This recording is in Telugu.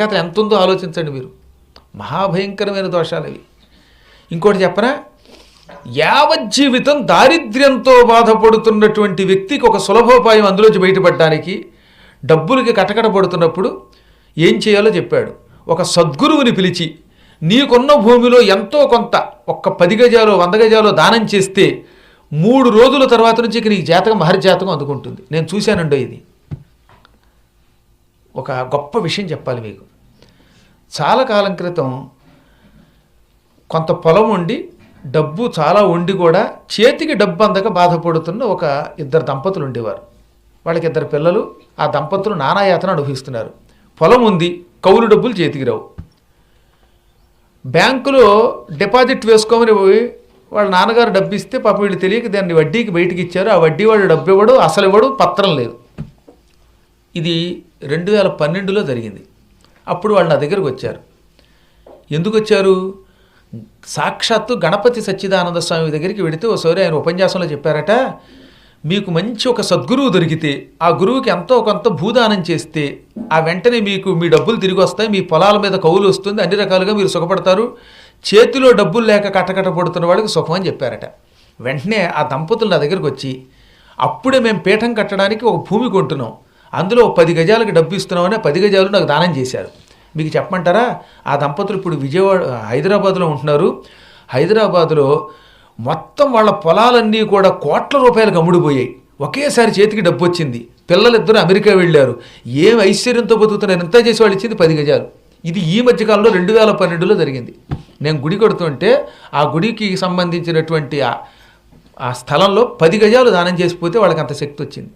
కథ ఎంత ఉందో ఆలోచించండి మీరు. మహాభయంకరమైన దోషాలు అవి ఇంకోటి చెప్పరా యావజ్జీవితం దారిద్ర్యంతో బాధపడుతున్నటువంటి వ్యక్తికి ఒక సులభోపాయం అందులోంచి బయటపడడానికి డబ్బులకి కటకట పడుతున్నప్పుడు ఏం చేయాలో చెప్పాడు. ఒక సద్గురువుని పిలిచి నీకున్న భూమిలో ఎంతో కొంత ఒక్క పది గజాలు వంద గజాలు దానం చేస్తే మూడు రోజుల తర్వాత నుంచి ఇక నీకు జాతకం మహర్జాతకం అందుకుంటుంది. నేను చూశానండో ఇది. ఒక గొప్ప విషయం చెప్పాలి మీకు. చాలా కాలం క్రితం కొంత పొలం ఉండి డబ్బు చాలా ఉండి కూడా చేతికి డబ్బు అందక బాధపడుతున్న ఒక ఇద్దరు దంపతులు ఉండేవారు. వాళ్ళకి ఇద్దరు పిల్లలు ఆ దంపతులు నానాయాతన అనుభవిస్తున్నారు. పొలం ఉంది కౌలు డబ్బులు చేతికి రావు. బ్యాంకులో డిపాజిట్ వేసుకోమని పోయి వాళ్ళ నాన్నగారు డబ్బు ఇస్తే పాప వీళ్ళు తెలియక దాన్ని వడ్డీకి బయటికి ఇచ్చారు. ఆ వడ్డీ వాళ్ళు డబ్బు ఇవ్వడు అసలు ఇవ్వడు పత్రం లేదు. ఇది రెండు వేల పన్నెండులో జరిగింది. అప్పుడు వాళ్ళు నా దగ్గరకు వచ్చారు. ఎందుకు వచ్చారు సాక్షాత్తు గణపతి సచ్చిదానంద స్వామి దగ్గరికి వెడితే ఒకసారి ఆయన ఉపన్యాసంలో చెప్పారట మీకు మంచి ఒక సద్గురువు దొరికితే ఆ గురువుకి ఎంతో కొంత భూదానం చేస్తే ఆ వెంటనే మీకు మీ డబ్బులు తిరిగి వస్తాయి మీ పొలాల మీద కౌలు వస్తుంది అన్ని రకాలుగా మీరు సుఖపడతారు. చేతిలో డబ్బులు లేక కట్టకట్టబడుతున్న వాడికి సుఖం అని చెప్పారట. వెంటనే ఆ దంపతులు నా దగ్గరికి వచ్చి అప్పుడే మేము పీఠం కట్టడానికి ఒక భూమి కొంటున్నాం. అందులో పది గజాలకు డబ్బు ఇస్తున్నామని పది గజాలు నాకు దానం చేశారు. మీకు చెప్పమంటారా? ఆ దంపతులు ఇప్పుడు విజయవాడ హైదరాబాద్లో ఉంటున్నారు. హైదరాబాద్లో మొత్తం వాళ్ళ పొలాలన్నీ కూడా కోట్ల రూపాయలకు అమ్ముడిపోయాయి ఒకేసారి చేతికి డబ్బు వచ్చింది. పిల్లలిద్దరూ అమెరికా వెళ్ళారు. ఏం ఐశ్వర్యంతో బతుకుతున్నారు? ఎంత చేసి వాళ్ళు ఇచ్చింది? పది గజాలు. ఇది ఈ మధ్యకాలంలో రెండు వేల పన్నెండులో జరిగింది. నేను గుడి కడుతుంటే ఆ గుడికి సంబంధించినటువంటి ఆ స్థలంలో పది గజాలు దానం చేసిపోతే వాళ్ళకి అంత శక్తి వచ్చింది.